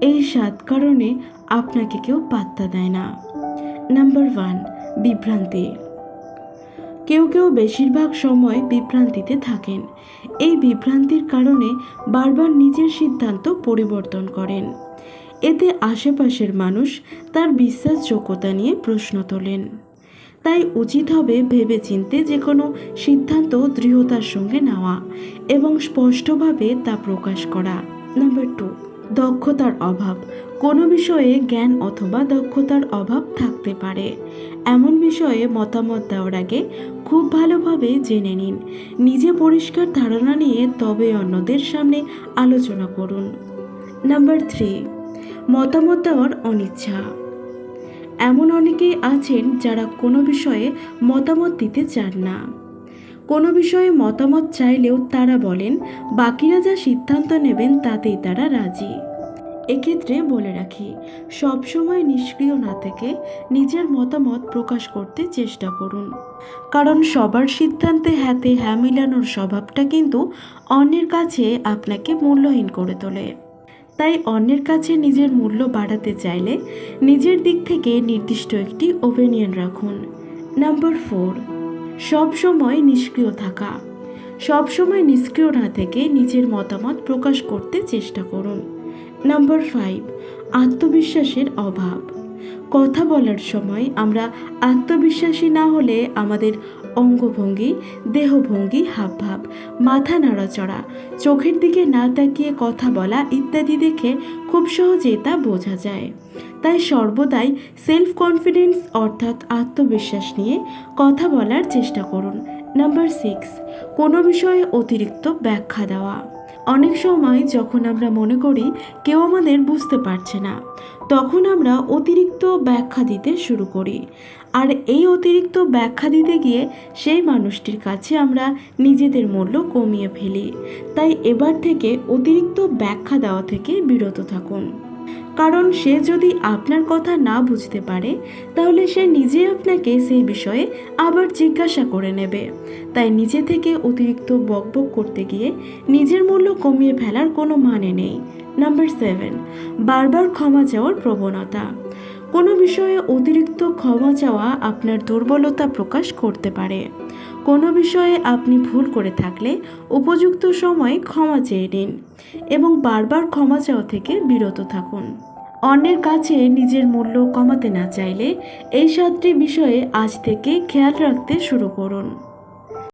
এই সাত কারণে আপনাকে কেউ পাত্তা দেয় না। নাম্বার ওয়ান বিভ্রান্তি। কেউ কেউ বেশিরভাগ সময় বিভ্রান্তিতে থাকেন। এই বিভ্রান্তির কারণে বারবার নিজের সিদ্ধান্ত পরিবর্তন করেন। এতে আশেপাশের মানুষ তার বিশ্বাসযোগ্যতা নিয়ে প্রশ্ন তোলেন। তাই উচিত হবে ভেবেচিন্তে যে কোনো সিদ্ধান্ত দৃঢ়তার সঙ্গে নেওয়া এবং স্পষ্টভাবে তা প্রকাশ করা। নাম্বার টু দক্ষতার অভাব। কোনো বিষয়ে জ্ঞান অথবা দক্ষতার অভাব থাকতে পারে। এমন বিষয়ে মতামত দেওয়ার আগে খুব ভালোভাবে জেনে নিন। নিজে পরিষ্কার ধারণা নিয়ে তবে অন্যদের সামনে আলোচনা করুন। নাম্বার থ্রি, মতামত দেওয়ার অনিচ্ছা। এমন অনেকেই আছেন যারা কোনো বিষয়ে মতামত দিতে চান না। কোনো বিষয়ে মতামত চাইলেও তারা বলেন, বাকিরা যা সিদ্ধান্ত নেবেন তাতেই তারা রাজি। এক্ষেত্রে বলে রাখি সবসময় নিষ্ক্রিয় না থেকে নিজের মতামত প্রকাশ করতে চেষ্টা করুন। কারণ সবার সিদ্ধান্তে হাতে হ্যাঁ মিলানোর স্বভাবটা কিন্তু অন্যের কাছে আপনাকে মূল্যহীন করে তোলে। তাই অন্যের কাছে নিজের মূল্য বাড়াতে চাইলে নিজের দিক থেকে নির্দিষ্ট একটি ওপিনিয়ন রাখুন। নাম্বার ফোর সব সময় নিষ্ক্রিয় থাকা। সব সময় নিষ্ক্রিয় না থেকে নিজের মতামত প্রকাশ করতে চেষ্টা করুন। নাম্বার ফাইভ আত্মবিশ্বাসের অভাব। কথা বলার সময় আমরা আত্মবিশ্বাসী না হলে আমাদের অঙ্গভঙ্গি, দেহভঙ্গি, হাবভাব, মাথা নাড়াচড়া, চোখের দিকে না তাকিয়ে কথা বলা ইত্যাদি দেখে খুব সহজে তা বোঝা যায়। তাই সর্বদাই সেলফ কনফিডেন্স অর্থাৎ আত্মবিশ্বাস নিয়ে কথা বলার চেষ্টা করুন। নাম্বার সিক্স কোনো বিষয়ে অতিরিক্ত ব্যাখ্যা দেওয়া। অনেক সময় যখন আমরা মনে করি কেউ আমাদের বুঝতে পারছে না, তখন আমরা অতিরিক্ত ব্যাখ্যা দিতে শুরু করি। আর এই অতিরিক্ত ব্যাখ্যা দিতে গিয়ে সেই মানুষটির কাছে আমরা নিজেদের মূল্য কমিয়ে ফেলি। তাই এবার থেকে অতিরিক্ত ব্যাখ্যা দেওয়া থেকে বিরত থাকুন। কারণ সে যদি আপনার কথা না বুঝতে পারে, তাহলে সে নিজে আপনাকে সেই বিষয়ে আবার জিজ্ঞাসা করে নেবে। তাই নিজে থেকে অতিরিক্ত বকবক করতে গিয়ে নিজের মূল্য কমিয়ে ফেলার কোনো মানে নেই। নাম্বার সেভেন, বারবার ক্ষমা চাওয়ার প্রবণতা। কোনো বিষয়ে অতিরিক্ত ক্ষমা চাওয়া আপনার দুর্বলতা প্রকাশ করতে পারে। কোনো বিষয়ে আপনি ভুল করে থাকলে উপযুক্ত সময়ে ক্ষমা চেয়ে নিন এবং বারবার ক্ষমা চাওয়া থেকে বিরত থাকুন। অন্যের কাছে নিজের মূল্য কমাতে না চাইলে এই সাতটি বিষয়ে আজ থেকে খেয়াল রাখতে শুরু করুন।